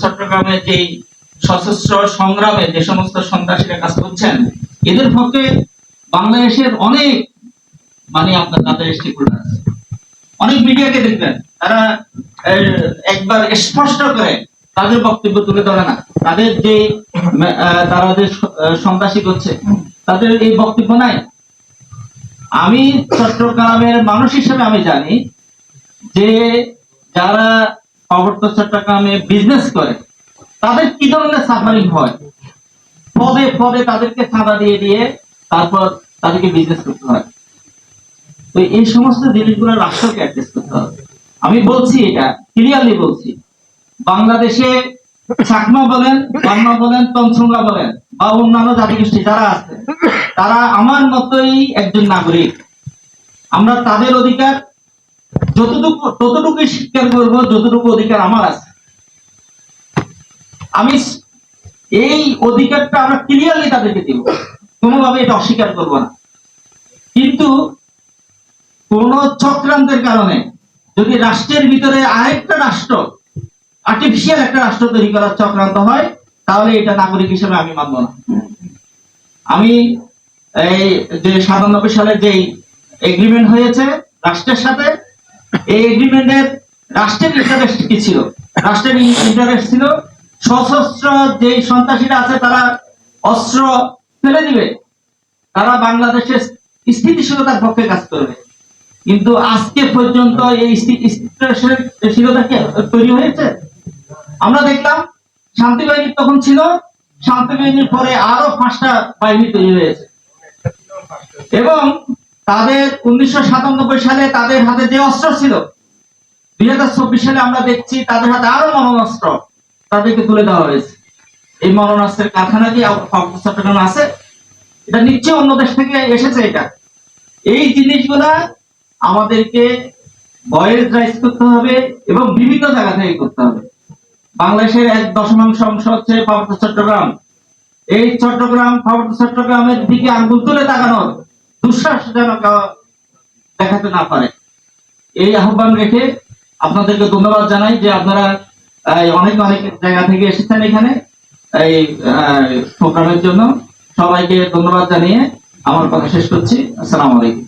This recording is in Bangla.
চট্টগ্রামে সশস্ত্র সংগ্রামে যে সমস্ত সন্ত্রাসীরা কাজ করছেন, এদের পক্ষে বাংলাদেশের অনেক মানে আপনার তাদের আছে। অনেক মিডিয়াকে দেখবেন, তারা একবার স্পষ্ট করে তাদের বক্তব্য তুলে ধরে না। তাদের যে তারা যে সন্ত্রাসী করছে, তাদের এই বক্তব্য নাই। আমি চট্টগ্রামের মানুষ হিসেবে আমি জানি যে যারা পার্বত্য চট্টগ্রামে বিজনেস করে, তাদের কি ধরনের সাফারিং হয়? পদে পদে তাদেরকে চাঁদা দিয়ে দিয়ে তারপর তাদেরকে বিজনেস করতে হয়। তো এই সমস্ত জিনিসগুলো রাষ্ট্রকে অ্যাড্রেস করতে হবে। আমি বলছি এটা ক্লিয়ারলি বলছি। বাংলাদেশে চাকমা বলেন বাংলা বলেন তঞ্চঙ্গা বলেন, বা অন্যান্য জাতিগোষ্ঠী যারা আছে, তারা আমার মতোই একজন নাগরিক। আমরা তাদের অধিকার যতটুকু ততটুকুই স্বীকার করব, যতটুকু অধিকার আমার আছে। আমি এই অধিকারটা আমরা ক্লিয়ারলি তাদেরকে দিব। কোনোভাবে এটা অস্বীকার করব না। কিন্তু কোন চক্রান্তের কারণে যদি রাষ্ট্রের ভিতরে আরেকটা রাষ্ট্র আর্টিফিশিয়াল একটা রাষ্ট্র তৈরি করার চক্রান্ত হয়, তাহলে এটা নাগরিক হিসেবে আমি মানব না। আমি এই যে সাতানব্বই সালে যেই এগ্রিমেন্ট হয়েছে রাষ্ট্রের সাথে এই এগ্রিমেন্টের রাষ্ট্রের ইন্টারেস্ট কি ছিল? রাষ্ট্রের ইন্টারেস্ট ছিল সশস্ত্র যে সন্ত্রাসীরা আছে তারা অস্ত্র ফেলে দিবে। তারা বাংলাদেশের স্থিতিশীলতার পক্ষে কাজ করবে। কিন্তু আজকে পর্যন্ত এই স্থিতিশীলতা তৈরি হয়েছে? আমরা দেখলাম শান্তি বাহিনী তখন ছিল, শান্তি বাহিনীর পরে আরও পাঁচটা বাহিনী তৈরি হয়েছে। এবং তাদের উনিশশো সাতানব্বই সালে তাদের হাতে যে অস্ত্র ছিল, দুই হাজার চব্বিশ সালে আমরা দেখছি তাদের হাতে আরও মরণাস্ত্র তাদেরকে তুলে দেওয়া হয়েছে। এই মরণাস্ত্রের কারখানা কি চট্টগ্রামে আছে? এটা নিশ্চয়ই অন্য দেশ থেকে এসেছে এটা। এই জিনিসগুলা আমাদেরকে ভয়েস রাইজ করতে হবে এবং বিভিন্ন জায়গা থেকে করতে হবে। বাংলাদেশের এক দশমাংশ অংশ হচ্ছে পার্বত্য চট্টগ্রাম। এই চট্টগ্রাম পার্বত্য চট্টগ্রামের দিকে আঙ্গুল তুলে তাকানোর দুঃশ্বাস যেন দেখাতে না পারে। এই আহ্বান রেখে আপনাদেরকে ধন্যবাদ জানাই যে আপনারা অনেক অনেক জায়গা থেকে এসেছেন এখানে, এই প্রোগ্রামের জন্য। সবাইকে ধন্যবাদ জানিয়ে আমার কথা শেষ করছি। আসসালাম আলাইকুম।